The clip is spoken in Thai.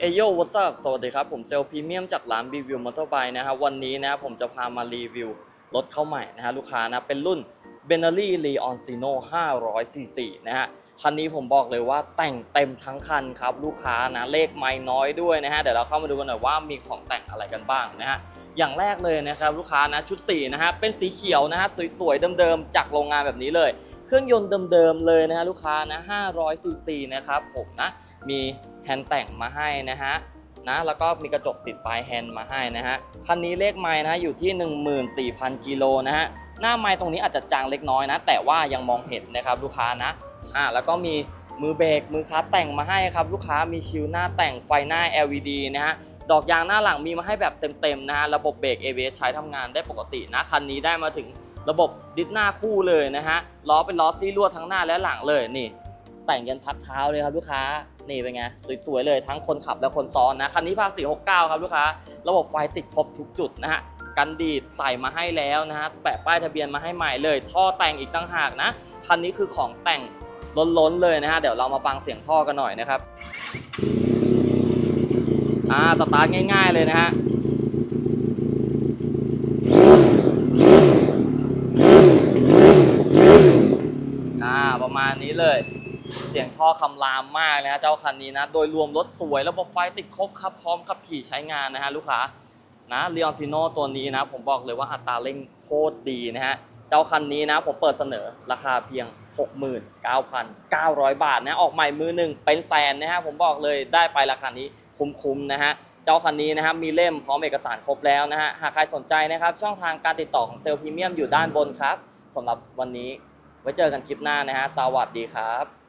เอโยวัสดุสวัสดีครับ ผมเซลล์พรีเมียมจากร้านรีวิวมอเตอร์ไบค์นะครับวันนี้นะครับผมจะพามารีวิวรถเข้าใหม่นะฮะลูกค้านะเป็นรุ่น b e n n e l l y Leon Sino 500cc นะฮะคันนี้ผมบอกเลยว่าแต่งเต็มทั้งคันครับลูกค้านะเลขไม่น้อยด้วยนะฮะเดี๋ยวเราเข้ามาดูกันหน่อยว่ามีของแต่งอะไรกันบ้างนะฮะอย่างแรกเลยนะครับลูกค้านะชุดสีนะฮะเป็นสีเขียวนะฮะสวยๆเดิมๆจากโรงงานแบบนี้เลย เครื่องยนต์เดิมๆเลยนะฮะลูกค้านะ 500cc นะครับผมนะมี แฮนด์แต่งมาให้นะฮะนะแล้วก็มีกระจกติดปลายแฮนด์มาให้นะฮะคันนี้เลขไม้นะอยู่ที่ 14,000กิโลนะฮะหน้าไม้ตรงนี้อาจจะจางเล็กน้อยนะ แต่ว่ายังมองเห็นนะครับลูกค้านะอ่าแล้วก็มีมือเบรกมือคัสแต่งมาให้ครับลูกค้ามีชิลหน้าแต่งไฟหน้า LED นะฮะดอกยางหน้าหลังมีมาให้แบบเต็มๆนะฮะระบบเบรก ABS ใช้ทำงานได้ปกตินะคันนี้ได้มาถึงระบบดิสหน้าคู่เลยนะฮะล้อเป็นล้อซี่ลวดทั้งหน้าและหลังเลยนี่ แต่งยันพักเท้าเลยครับลูกค้า นี่เป็นไงสวยๆเลยทั้งคนขับและคนซ้อนนะคันนี้ภาษี69 ครับลูกค้า ระบบไฟติดครบทุกจุดนะฮะกันดีดใส่มาให้แล้วนะฮะแปะป้ายทะเบียนมาให้ใหม่เลย ท่อแต่งอีกตั้งหากนะคันนี้คือของแต่งล้นๆเลยนะฮะเดี๋ยวเรามาฟังเสียงท่อกันหน่อยนะครับอ่าสตาร์ทง่าย ๆเลยนะฮะอ่าประมาณนี้เลย เสียงท่อคำรามมากนะฮะเจ้าคันนี้นะ โดยรวมรถสวยระบบไฟติดครบครับพร้อมขับขี่ใช้งานนะฮะลูกค้านะเรีย n ซิโนตัวนี้นะ ผมบอกเลยว่าอัตราเร่งโคตรดีนะฮะ เจ้าคันนี้นะผมเปิดเสนอราคาเพียง 69,900 บาทนะ ออกใหม่มือหนึ่งเป็นแสนนะฮะ ผมบอกเลยได้ไปราคานี้คุ้มๆนะฮะ เจ้าคันนี้นะครับมีเล่มพร้อมเอกสารครบแล้วนะฮะ หากใครสนใจนะครับ ช่องทางการติดต่อของเซลล์พรีเมียมอยู่ด้านบนครับสำหรับวันนี้ไว้เจอกันคลิปหน้านะฮะ สวัสดีครับ